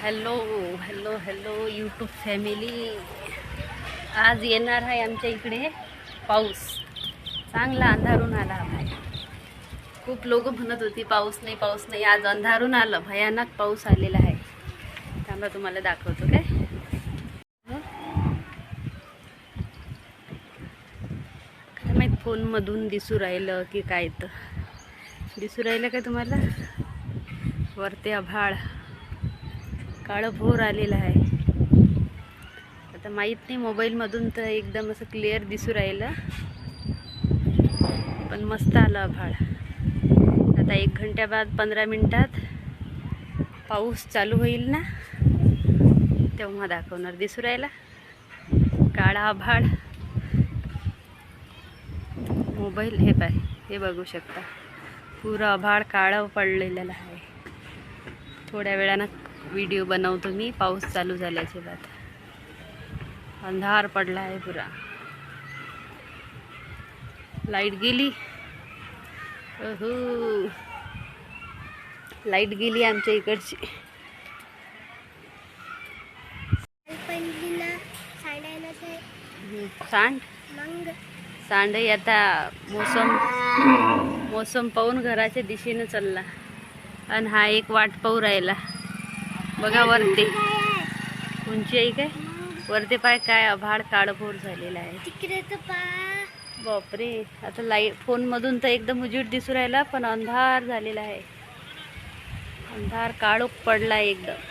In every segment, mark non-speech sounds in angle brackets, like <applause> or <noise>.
Hello hello hello YouTube family आज येणार आहे आमच्या इकडे पाऊस. चांगला अंधारून आला आहे खूप लोक म्हणत होती पाऊस नाही पाऊस नाही. आज अंधारून आलं भयानक पाऊस आलेला आहे. त्यामुळे तुम्हाला दाखवतो काय काय माहीत फोनमधून दिसू राहिलं की काय तर. दिसू राहिलं काय तुम्हाला? वरते आभाळ. काळं भोर आलेलं आहे. आता माहीत नाही मोबाईलमधून तर एकदम असं क्लिअर दिसू राहिलं. पण मस्त आलं आभाळ. आता एक घंट्या बाद पंधरा मिनटात पाऊस चालू होईल ना? तेव्हा दाखवणार दिसू राहिला. काळा आभाळ. मोबाईल हे पाय हे बघू शकता. पुरं आभाळ काळं पडलेलं आहे. थोड्या वेळानं व्हिडिओ बनवतो मी पाऊस चालू झाल्याचे बाद अंधार पडला आहे पुरा. लाइट गेली. लाइट गेली आमच्या इकडची. सांड. सांडही आता मोसम मोसम पाहून घराच्या दिशेनं चालला. आणि हा एक वाट पाहू राहिला. बघा वरती. उंची आहे काय? वरती पाय काय आभाळ काळभोर झालेला आहे. बापरे. आता लाइट फोनमधून तर एकदम उजीड दिसू राहिला पण अंधार झालेला आहे. अंधार काळोख पडला एकदम.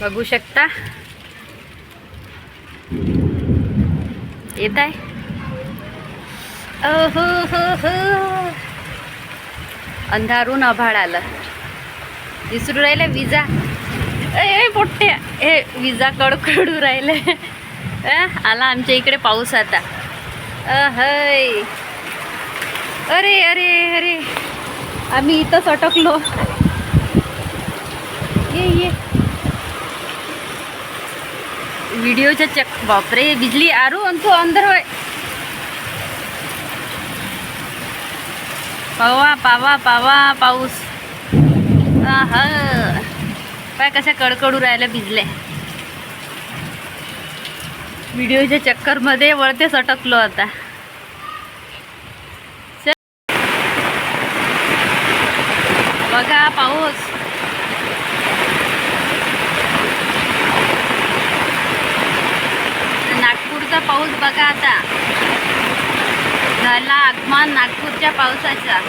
बघू शकता? येत आहे? हो <laughs> हो अंधारून आभाळ आलं. विसरू राहिलं विजा. ए ए, पोट्ट्या ए विजा कडकडू राहिले. आला आमच्या इकडे पाऊस आता. अहय अरे अरे अरे. आम्ही इथंच अटकलो. ये ये. व्हिडिओच्या चक बापरे बिजली आरू आणि तू अंदर होय. पावा पावा पावा पाऊस. आहा. काय कशा कडकडू राहिल्या भिजल्या. व्हिडिओच्या चक्करमध्ये वळतेच अटकलो आता. बघा पाऊस. नागपूरचा पाऊस बघा आता. झाला आगमन नागपूरच्या पावसाचा.